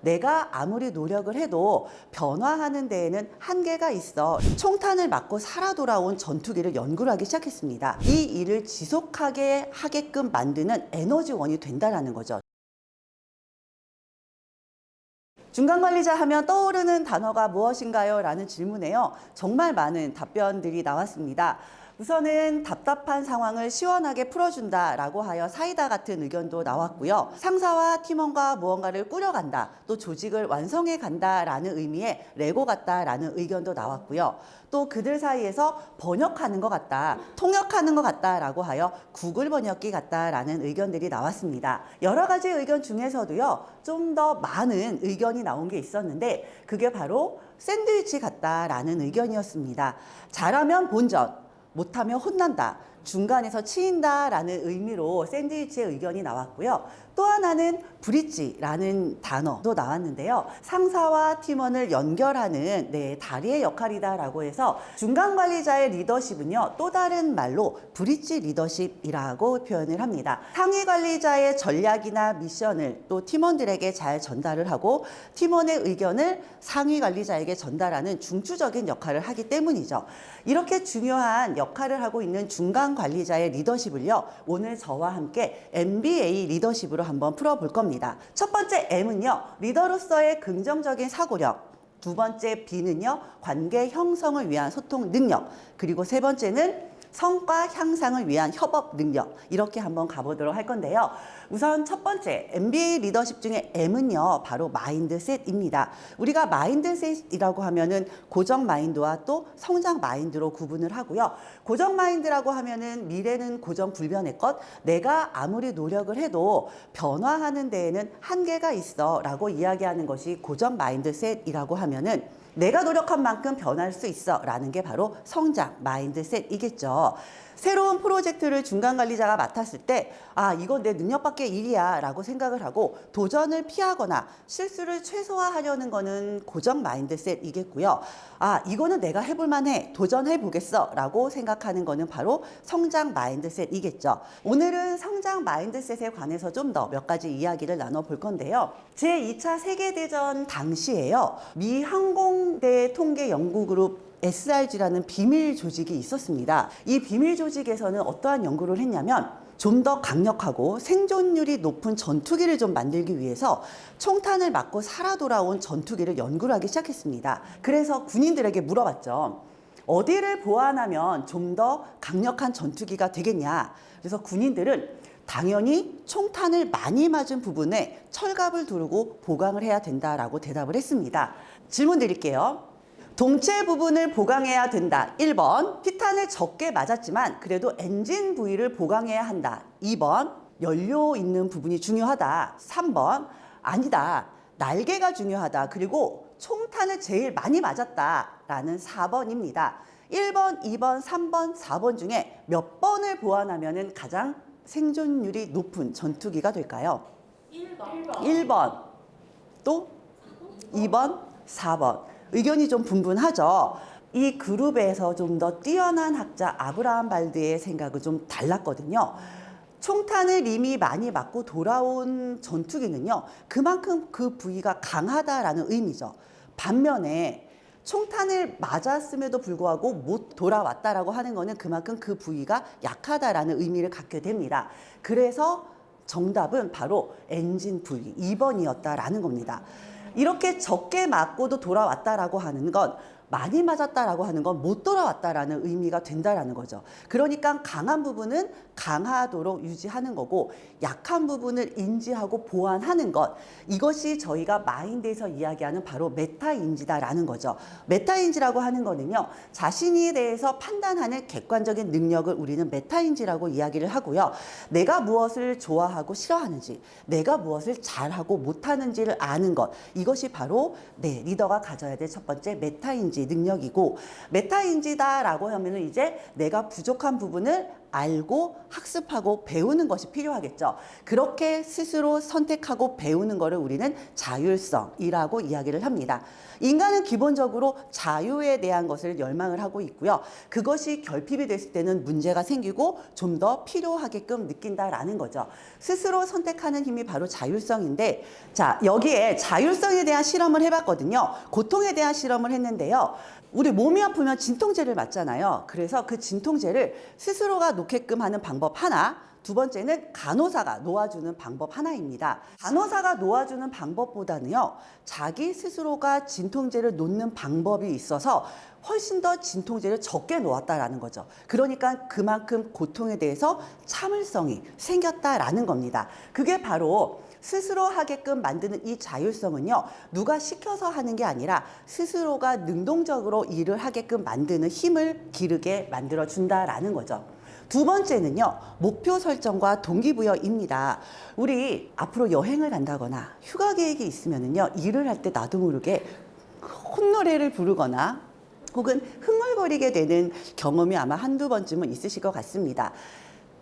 내가 아무리 노력을 해도 변화하는 데에는 한계가 있어 총탄을 맞고 살아 돌아온 전투기를 연구를 하기 시작했습니다. 이 일을 지속하게 하게끔 만드는 에너지원이 된다라는 거죠. 중간관리자 하면 떠오르는 단어가 무엇인가요? 라는 질문에요. 정말 많은 답변들이 나왔습니다. 우선은 답답한 상황을 시원하게 풀어준다라고 하여 사이다 같은 의견도 나왔고요. 상사와 팀원과 무언가를 꾸려간다, 또 조직을 완성해 간다라는 의미의 레고 같다라는 의견도 나왔고요. 또 그들 사이에서 번역하는 것 같다, 통역하는 것 같다라고 하여 구글 번역기 같다라는 의견들이 나왔습니다. 여러 가지 의견 중에서도요, 좀 더 많은 의견이 나온 게 있었는데, 그게 바로 샌드위치 같다라는 의견이었습니다. 잘하면 본전, 못하면 혼난다. 중간에서 치인다라는 의미로 샌드위치의 의견이 나왔고요. 또 하나는 브릿지라는 단어도 나왔는데요. 상사와 팀원을 연결하는 네, 다리의 역할이다라고 해서 중간 관리자의 리더십은요. 또 다른 말로 브릿지 리더십이라고 표현을 합니다. 상위 관리자의 전략이나 미션을 또 팀원들에게 잘 전달을 하고 팀원의 의견을 상위 관리자에게 전달하는 중추적인 역할을 하기 때문이죠. 이렇게 중요한 역할을 하고 있는 중간 관리자의 리더십을요. 오늘 저와 함께 MBA 리더십으로 한번 풀어볼 겁니다. 첫 번째 M은요. 리더로서의 긍정적인 사고력. 두 번째 B는요. 관계 형성을 위한 소통 능력. 그리고 세 번째는 성과 향상을 위한 협업 능력 이렇게 한번 가보도록 할 건데요. 우선 첫 번째 MBA 리더십 중에 M은요 바로 마인드셋입니다. 우리가 마인드셋이라고 하면은 고정 마인드와 또 성장 마인드로 구분을 하고요. 고정 마인드라고 하면은 미래는 고정 불변의 것, 내가 아무리 노력을 해도 변화하는 데에는 한계가 있어라고 이야기하는 것이 고정 마인드셋이라고 하면은 내가 노력한 만큼 변할 수 있어 라는 게 바로 성장 마인드셋이겠죠. 새로운 프로젝트를 중간 관리자가 맡았을 때, 아, 이건 내 능력 밖의 일이야 라고 생각을 하고 도전을 피하거나 실수를 최소화하려는 거는 고정 마인드셋이겠고요. 아, 이거는 내가 해볼 만 해. 도전해 보겠어 라고 생각하는 거는 바로 성장 마인드셋이겠죠. 오늘은 성장 마인드셋에 관해서 좀 더 몇 가지 이야기를 나눠볼 건데요. 제2차 세계대전 당시에요. 미 항공대 통계 연구그룹 SRG라는 비밀 조직이 있었습니다. 이 비밀 조직에서는 어떠한 연구를 했냐면 좀 더 강력하고 생존율이 높은 전투기를 좀 만들기 위해서 총탄을 맞고 살아 돌아온 전투기를 연구를 하기 시작했습니다. 그래서 군인들에게 물어봤죠. 어디를 보완하면 좀 더 강력한 전투기가 되겠냐. 그래서 군인들은 당연히 총탄을 많이 맞은 부분에 철갑을 두르고 보강을 해야 된다라고 대답을 했습니다. 질문 드릴게요. 동체 부분을 보강해야 된다. 1번. 피탄을 적게 맞았지만 그래도 엔진 부위를 보강해야 한다. 2번. 연료 있는 부분이 중요하다. 3번. 아니다. 날개가 중요하다. 그리고 총탄을 제일 많이 맞았다. 라는 4번입니다. 1번, 2번, 3번, 4번 중에 몇 번을 보완하면 가장 생존율이 높은 전투기가 될까요? 1번. 1번, 또 2번, 4번. 의견이 좀 분분하죠. 이 그룹에서 좀 더 뛰어난 학자 아브라함 발드의 생각은 좀 달랐거든요. 총탄을 이미 많이 맞고 돌아온 전투기는요, 그만큼 그 부위가 강하다라는 의미죠. 반면에 총탄을 맞았음에도 불구하고 못 돌아왔다라고 하는 거는 그만큼 그 부위가 약하다라는 의미를 갖게 됩니다. 그래서 정답은 바로 엔진 부위 2번이었다라는 겁니다. 이렇게 적게 맞고도 돌아왔다라고 하는 건 많이 맞았다라고 하는 건 못 돌아왔다라는 의미가 된다라는 거죠. 그러니까 강한 부분은 강하도록 유지하는 거고 약한 부분을 인지하고 보완하는 것 이것이 저희가 마인드에서 이야기하는 바로 메타인지다라는 거죠. 메타인지라고 하는 거는요. 자신에 대해서 판단하는 객관적인 능력을 우리는 메타인지라고 이야기를 하고요. 내가 무엇을 좋아하고 싫어하는지, 내가 무엇을 잘하고 못하는지를 아는 것 이것이 바로 네, 리더가 가져야 될 첫 번째 메타인지 능력이고 메타인지다라고 하면은 이제 내가 부족한 부분을 알고 학습하고 배우는 것이 필요하겠죠. 그렇게 스스로 선택하고 배우는 것을 우리는 자율성이라고 이야기를 합니다. 인간은 기본적으로 자유에 대한 것을 열망을 하고 있고요. 그것이 결핍이 됐을 때는 문제가 생기고 좀 더 필요하게끔 느낀다라는 거죠. 스스로 선택하는 힘이 바로 자율성인데, 자, 여기에 자율성에 대한 실험을 해봤거든요. 고통에 대한 실험을 했는데요. 우리 몸이 아프면 진통제를 맞잖아요. 그래서 그 진통제를 스스로가 놓게끔 하는 방법 하나, 두 번째는 간호사가 놓아주는 방법 하나입니다. 간호사가 놓아주는 방법보다는요, 자기 스스로가 진통제를 놓는 방법이 있어서 훨씬 더 진통제를 적게 놓았다라는 거죠. 그러니까 그만큼 고통에 대해서 참을성이 생겼다라는 겁니다. 그게 바로 스스로 하게끔 만드는 이 자율성은요, 누가 시켜서 하는 게 아니라 스스로가 능동적으로 일을 하게끔 만드는 힘을 기르게 만들어 준다라는 거죠. 두 번째는요, 목표 설정과 동기부여입니다. 우리 앞으로 여행을 간다거나 휴가 계획이 있으면은요, 일을 할 때 나도 모르게 콧노래를 부르거나 혹은 흥얼거리게 되는 경험이 아마 한두 번쯤은 있으실 것 같습니다.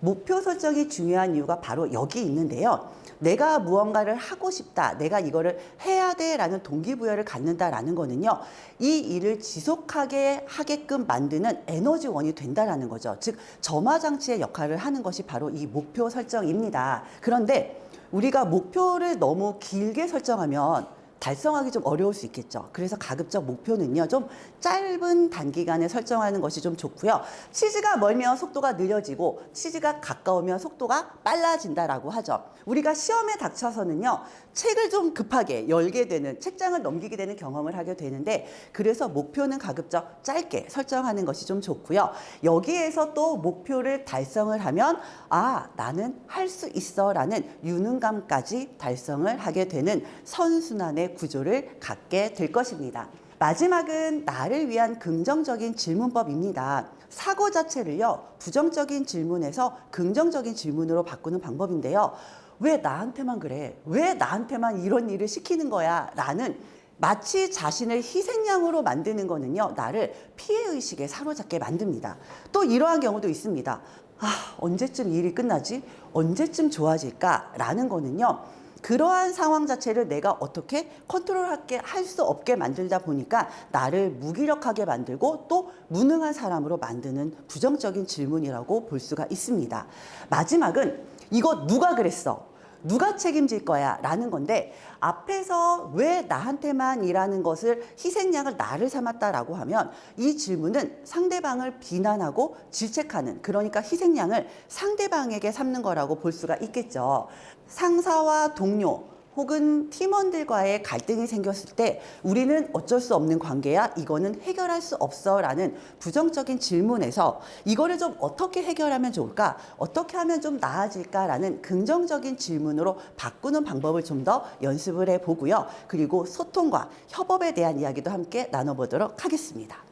목표 설정이 중요한 이유가 바로 여기 있는데요. 내가 무언가를 하고 싶다, 내가 이거를 해야 돼 라는 동기부여를 갖는다라는 거는요. 이 일을 지속하게 하게끔 만드는 에너지원이 된다라는 거죠. 즉, 점화장치의 역할을 하는 것이 바로 이 목표 설정입니다. 그런데 우리가 목표를 너무 길게 설정하면 달성하기 좀 어려울 수 있겠죠. 그래서 가급적 목표는요, 좀 짧은 단기간에 설정하는 것이 좀 좋고요. 치즈가 멀면 속도가 느려지고, 치즈가 가까우면 속도가 빨라진다라고 하죠. 우리가 시험에 닥쳐서는요, 책을 좀 급하게 열게 되는, 책장을 넘기게 되는 경험을 하게 되는데, 그래서 목표는 가급적 짧게 설정하는 것이 좀 좋고요. 여기에서 또 목표를 달성을 하면, 아, 나는 할 수 있어 라는 유능감까지 달성을 하게 되는 선순환 의 구조를 갖게 될 것입니다. 마지막은 나를 위한 긍정적인 질문법입니다. 사고 자체를요, 부정적인 질문에서 긍정적인 질문으로 바꾸는 방법인데요. 왜 나한테만 그래? 왜 나한테만 이런 일을 시키는 거야? 라는 마치 자신을 희생양으로 만드는 거는요, 나를 피해의식에 사로잡게 만듭니다. 또 이러한 경우도 있습니다. 아, 언제쯤 일이 끝나지? 언제쯤 좋아질까? 라는 거는요, 그러한 상황 자체를 내가 어떻게 컨트롤하게 할 수 없게 만들다 보니까 나를 무기력하게 만들고 또 무능한 사람으로 만드는 부정적인 질문이라고 볼 수가 있습니다. 마지막은 이거 누가 그랬어? 누가 책임질 거야? 라는 건데 앞에서 왜 나한테만 일하는 것을 희생양을 나를 삼았다라고 하면 이 질문은 상대방을 비난하고 질책하는 그러니까 희생양을 상대방에게 삼는 거라고 볼 수가 있겠죠. 상사와 동료 혹은 팀원들과의 갈등이 생겼을 때 우리는 어쩔 수 없는 관계야? 이거는 해결할 수 없어 라는 부정적인 질문에서 이거를 좀 어떻게 해결하면 좋을까? 어떻게 하면 좀 나아질까? 라는 긍정적인 질문으로 바꾸는 방법을 좀 더 연습을 해 보고요. 그리고 소통과 협업에 대한 이야기도 함께 나눠보도록 하겠습니다